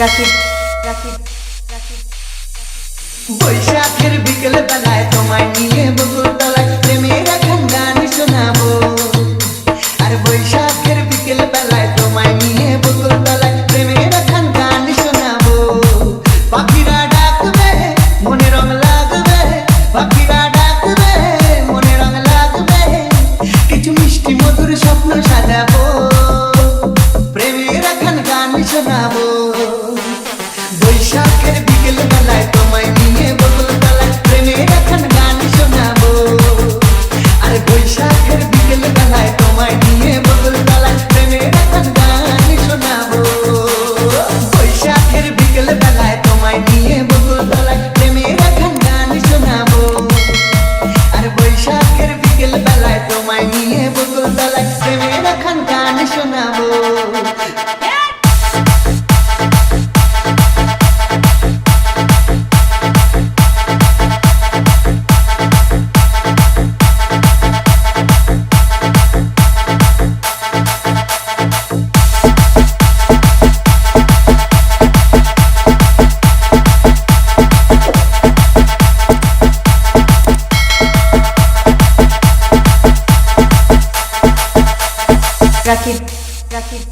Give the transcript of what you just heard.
রাকিব রাকিব বৈশাখের বিকেল বেলায় তোমায় নিয়ে বকুল তলায় প্রেমের এখন গান শোনাবো। আর বৈশাখের বিকেল বেলায় তোমায় নিয়ে বকুল তলায় প্রেমের এখন গান শোনাবো। পাখিরা ডাকবে, মনে রং লাগবে। পাখিরা ডাকবে, মনে রং লাগবে। কিছু মিষ্টি স্বপ্ন সাজাবো। প্রেমের এখন গান শোনাবো। রাকিব রাকিব